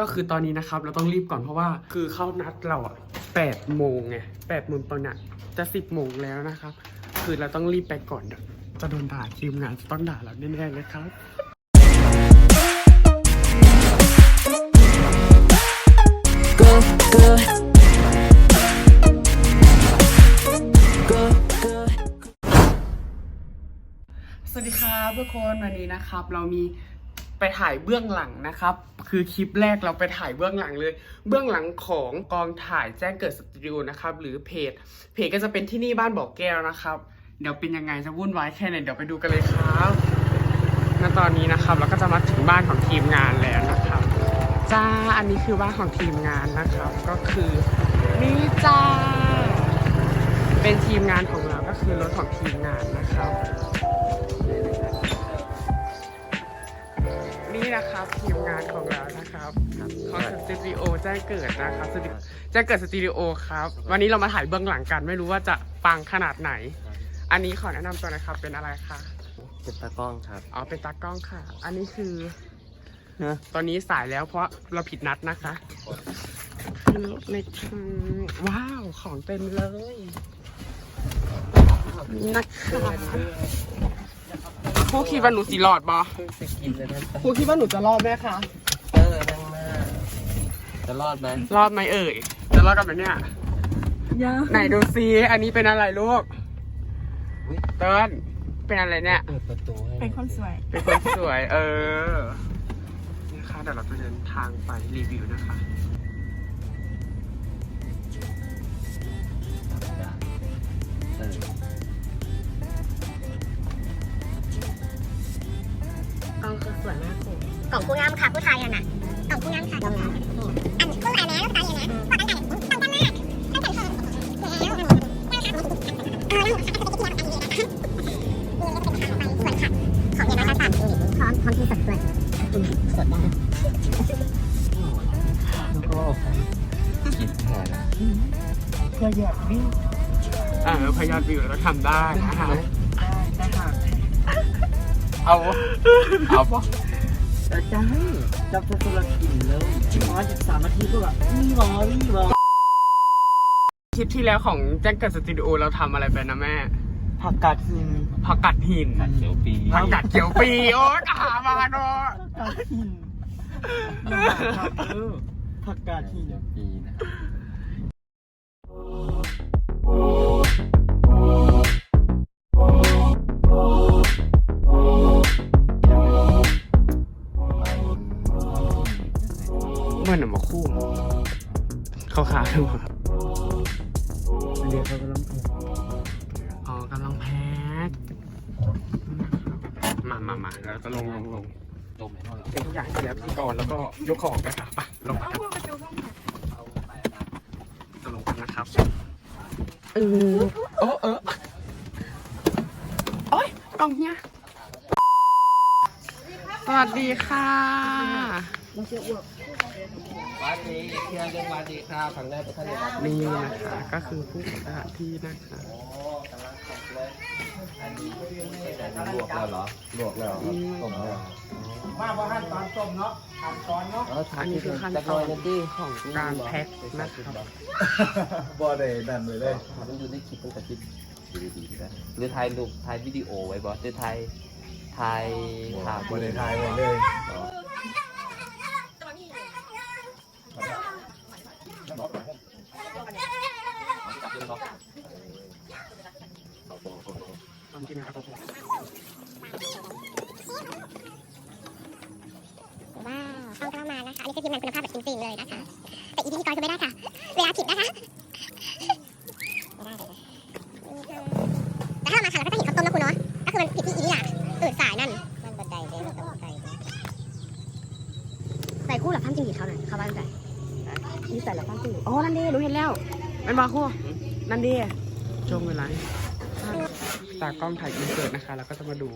ก็คือตอนนี้นะครับ เราต้องรีบก่อนเพราะว่า คือเข้านัดเราอะแปดโมงไงแปดโมงตอนนี้จะสิบโมงแล้วนะครับ คือเราต้องรีบไปก่อนเดี๋ยวจะโดนด่าทีมงานจะต้องด่าเราแน่ๆเลยครับ go, go. Go, go. สวัสดีครับทุกคนวันนี้นะครับ เรามี ไปถ่ายเบื้องหลังนะครับ คือคลิปแรกเราไปถ่ายเบื้องหลังเลย เบื้องหลังของกองถ่ายแจ้งเกิดสตูดิโอนะครับ หรือเพจ เพจก็จะเป็นที่นี่บ้านบ่อแก้วนะครับ เดี๋ยวเป็นยังไงจะวุ่นวายแค่ไหนเดี๋ยวไปดูกันเลยครับณตอนนี้นะครับเราก็จะมาถึงบ้านของทีมงานแล้วนะครับจ้าอันนี้คือบ้านของทีมงานนะครับ ก็คือนี่จ้าเป็นทีมงานของเราก็คือรถของทีมงานนะครับ นี่นะครับทีมงานของเรานะครับของสตูดิโอแจ้งเกิดนะครับสตูดิแจ้งเกิดสตูดิโอครับวันนี้เรามาถ่ายเบื้องหลังกันไม่รู้ว่าจะปังขนาดไหน อันนี้ขอแนะนำตัวหนะครับเป็นอะไรคะเป็นตากล้องครับอ๋อเป็นตากล้องค่ะ อันนี้คือฮะตอนนี้สายแล้วเพราะเราผิดนัดนะคะขึ้นรถเลยค่ะว้าวของเต็มเลยนะคะ ครูคิดว่าหนูสีหลอดบอเพิ่งจะกินเลยนะครูคิดว่าหนูจะรอดไหมคะ เออนั่งหน้าจะรอดไหมรอดไหมเอ่ย จะรอดกันไหมเนี่ย ยังไหนดูซิอันนี้เป็นอะไรลูก อุ๊ยเติ้ลเป็นอะไรเนี่ย เปิดประตูให้เป็นคนสวย เป็นคนสวย เออนี่นะคะเดี๋ยวเราจะเดินทางไปรีวิวนะคะ เออ กล้องคือสวยมากเลยกล่องผู้งามค่ะผู้ชายอะน่ะกล่องผู้งามค่ะกล่องงามอันผู้ชายแล้วผู้ชายอะนะกว่าตั้งแต่ต้องกันมากตั้งแต่แล้วเออแล้วส่วนค่ะของยานาตาพร้อมพร้อมที่สดด้วยสดได้แล้วก็คิดแทนเพื่ออยากวิวเออพยอดวิวเราทำได้นะคะ เอาเอาปะจะได้จับตัวตัวกินเลยร้อยสิบสามนาทีก็แบบนี่หรอนี่หรอคลิปที่แล้วของแจ้งเกิดสตูดิโอเราทำอะไรไปนะแม่ ผักกาดหินผักกัดหินผักเขียวปีผักกัดเขียวปีโอ๊ยหามาเนาะผักกาดหินผักกาดหินปีนะ มามามาแล้วก็ลงลงลงตรงไหนเท่าไหร่เป็นทุกอย่างเสร็จแล้วพี่ก่อนแล้วก็ยกของนะครับไปลงมาครับจะลงกันนะครับเออโอ้เออโอ๊ยกล่องเนี้ยสวัสดีค่ะวัดนี้เที่ยวเรื่องวัดดีค่ะครั้งแรกเป็นท่านในวัดนี่นะคะ ก็คือผู้จัดสถานที่นะคะโอ้กำลังของเลยอันนี้แต่ลวกแล้วเหรอลวกแล้วต้มแล้วมาพอขั้นตอนต้มเนาะขั้นตอนเนาะอันนี้คือขั้นตอนของการแพ็คนะครับบ่ได้นั่นเลยเลยมันอยู่ในคลิปตั้งแต่คลิปดีๆนะหรือถ่ายรูปถ่ายวิดีโอไว้บอสหรือถ่ายถ่ายถ่ายบ่ได้ทายไว้เลย ตอนที่นะครับผม ว้าวต้องเข้ามานะคะ อันนี้คือ ทีมงานคุณภาพแบบจริงๆเลยนะคะ แต่อีพีก่อนคือไม่ได้ค่ะ เวลาผิดนะคะไม่ได้เลยแต่ถ้าเรามาค่ะเราก็จะเห็นข้าวต้มนะคุณเนาะก็คือมันผิดที่อีนี่แหละตื่นสายนั่นมันบันไดเลยมันต้องบันไดใส่คู่หลับท่านจริงเขาหน่อยเข้าบ้านใส่นี่ใส่หลับท่านจริงอ๋อนั่นดิรู้เห็นแล้วเป็นบาคู่นั่นดิช่วงเวลาตากล้องถ่ายอินเสิร์ตนะคะ แล้วก็จะมาดู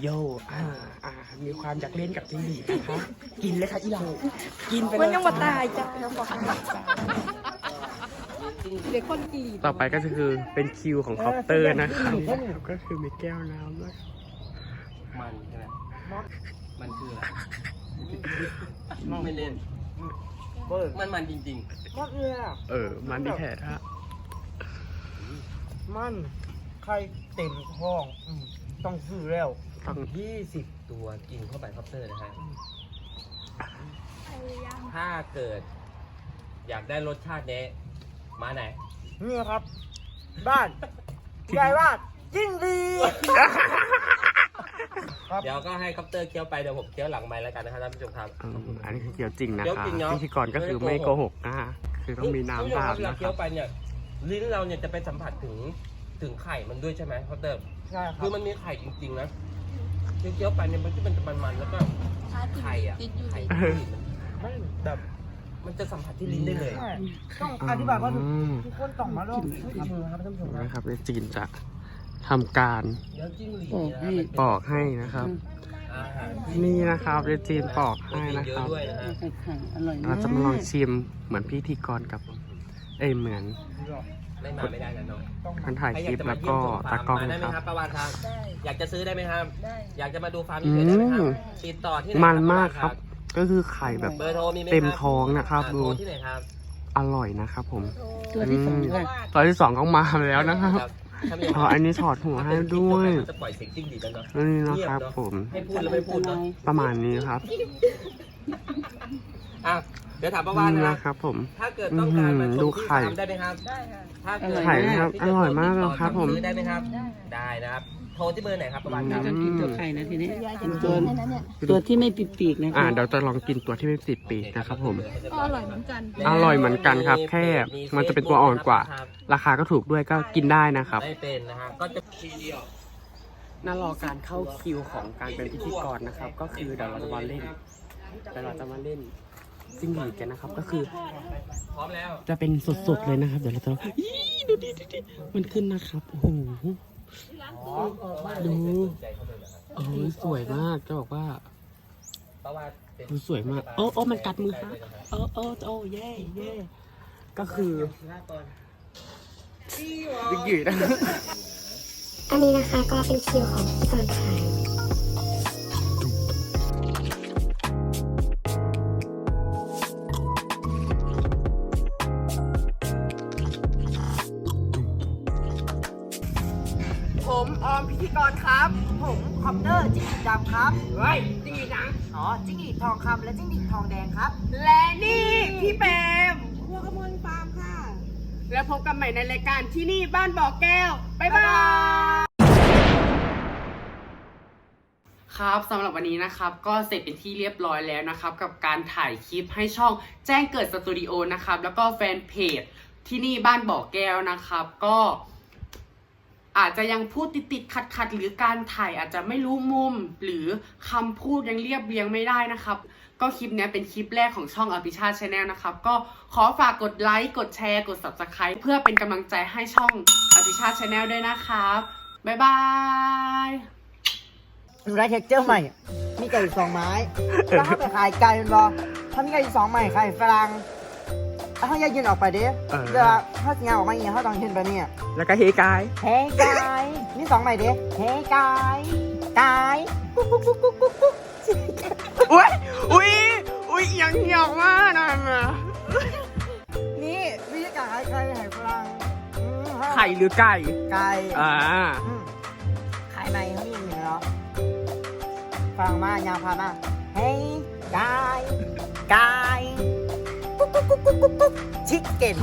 โยอ่าอ่ามีความอยากเล่นกับจิ้งหรีดนะคะกินเลยค่ะอีหลังกินไปเลยมันยังมาตายจ้ะยังบอกเด็กคนจีต่อไปก็คือเป็นคิวของคอปเตอร์นะคะก็คือมีแก้วน้ำด้วยมันใช่ไหมมันคืออะไรไม่เล่นเปิดมันมันจริงมัดเลยอะเออ มันที่แท้ฮะมัน ใครเต็มท้อง อืมต้องซื้อแล้ว ต้องๆยี่สิบตัวกินเข้าไปคอปเตอร์นะฮะ ถ้าเกิด อยากได้รสชาตินี้มาไหน นี่ครับ บ้านใหญ่มากยิ่งดีครับ เดี๋ยวก็ให้คอปเตอร์เคี้ยวไป เดี๋ยวผมเคี้ยวหลังไม้แล้วกันนะครับท่านผู้ชมครับ อืมอันนี้คือเกี่ยวจริงนะเกี่ยวคะจริงเนอะ พิธีกรก็คือไม่โกหกนะฮะคือต้องมีน้ำท่ตามผู้ชเวลานะคเคี้ยรัวบไปเนี่ย ลิ้นเราเนี่ยจะไปสัมผัสถึงถึงไข่มันด้วยใช่ไหมคอปเตอร์ ใช่ครัคืบ อมันมีไข่จริงๆนะ เคี้ยวๆไปเนี่ยมันจะมันจะมันๆแล้วก็ไข่อะไข่ที่มันไม่แบบมันจะสัมผัสที่ลิ้นได้เลยใช่ต้องอธิบายว่าทุกอืมทุกคนต้องมาลองครับครับท่านผู้ชมครับนะครับเดี๋ยวจีนจะทำการเดี๋ยวจิ้งหรีดโอ้เนี่ยพี่มันเป็นปอกให้นะครับ อาหารที่นี่นะครับเดี๋ยวจีนปอกโปรให้ตีนนะเยคอะรับ ด้วยนะฮะไข่อร่อยเรามากจะมาลองชิมเหมือนพิธีกรกับ เอ้ยเหมือน ไม่มาไม่ได้นะน้องต้องคนถ่ายใครคอยาลิกปจะแล้มาวเยี่ยก็มชมฟาตาร์มกล้องมาได้ไหมครับครับประวานครับอยากจะซื้อได้ไหมครับอยากจะมาดูฟาร์มอืเฉยๆได้ไหมครับมติดต่อที่ไหนมันครับมากครับ ก็คือไข่แบบ เบอร์โทรมีไหมเต็มท้องนะครับอ่าดู โทรที่ไหนครับอร่อยนะครับผมตัวที่สองค่ะตอนที่สองก็มาแล้วนะครับถ้ามีอ๋ออันนี้ถอดหัวให้ด้วยจะปล่อยเสียงจิ้งหรีดแล้วเนาะนี่นะครับผม ให้พูดแล้วไม่พูดเนาะประมาณนี้ครับ อะเดี๋ยวถามประวานนี่นะนะครับผม ถ้าเกิดต้องการมาอื้อหือชดูมที่ไข่ฟาร์มได้ไหมครับได้ค่ะ ถ้าเกิดไข่นะครับที่จะอร่อยมากเลยครับผม ซื้อได้ไหมครับ ได้นะครับ โทรที่เบอร์ไหนครับประวานคเรารับจะกินตัวไข่นะทีนี้ตัวตัวที่ไม่ปิดปีกนะอ่าคะเดี๋ยวจะลองกินตัวที่ไม่ติดปีกนะครับผม ก็อร่อยเหมือนกัน อร่อยเหมือนกันครับ แค่มันจะเป็นตัวอ่อนกว่า ราคาก็ถูกด้วยก็กินได้นะครับไม่เป็นนะฮะก็จะทีเดียวน่ารอการเข้าคิวของการเป็นพิธีกรนะครับ ก็คือเดี๋ยวเราจะมาเล่นเดี๋ยวเราจะมาเล่น จิ้งหรีดกันนะครับ ก็คือ พร้อมแล้ว จะเป็นสดๆเลยนะครับ เดี๋ยวเราจะอีดูดิดูดิมันขึ้นนะครับ โอ้โหดูโอ้ยสวยมากจะบอกว่าเพราะว่าเป็นดูสวยมากโอ้โอ้มันกัดมือครับโอ้โอ้โอ้เย่เย่ก็คือดิกหยืดนะอันนี้นะคะก็เป็นคิวของพี่กรณ์ขาย จิ้งหรีดดำครับ เฮ้ยจริงจังอ๋อ จิ้งหรีดทองคำและจิ้งหรีดทองแดงครับ และนี่พี่เปรมครัวกระมวลฟาร์มค่ะ แล้วพบกันใหม่ในรายการที่นี่บ้านบ่อแก้ว บ๊ายบาย ครับสำหรับวันนี้นะครับ ก็เสร็จเป็นที่เรียบร้อยแล้วนะครับ กับการถ่ายคลิปให้ช่องแจ้งเกิดสตูดิโอนะครับ แล้วก็แฟนเพจที่นี่บ้านบ่อแก้วนะครับ ก็ อาจจะยังพูดติดติดขัดขัดหรือการถ่ายอาจจะไม่รู้มุม หรือคำพูดยังเรียบเรียงไม่ได้นะครับ ก็คลิปนี้เป็นคลิปแรกของช่องอภิชาติชาแนลนะครับ ก็ขอฝากกดไลค์ กดแชร์ กด subscribe เพื่อเป็นกำลังใจให้ช่องอภิชาติชาแนลด้วยนะครับบ๊ายบายหนูได้เท็กเจอร์ใหม่ มีไก่สองไม้แล้วถ้าไปขายไก่มันบอถ้ามีไก่สองใหม่ไข่ฝรั่ง เขาแยกยืนออกไปเด้เออ เดี๋ยวถ้าเงาออกมาอย่างเงี้ยเขาต้องเห็นไปเนี่ยแล้วก็เฮกาย เฮ้ไก่มีสองใหม่เด้เฮ้ไก่ไก่กุ๊กกุ๊กกุ๊กกุ๊กกุ๊กกุ๊กอุ้ยอุ้ยอุ้ยยังเหี่ยวมากนะแม่นี่วิธีการขายไก่ไข่ฝรั่งอืมไข่หรือไก่ ไก่อ่า อืมขายในเขามีอย่างนี้เหรอฟังมายาวพามาเฮ้ยกายกาย กุ๊กกุ๊กกุ๊กกุ๊กกุ๊กชิคเก้น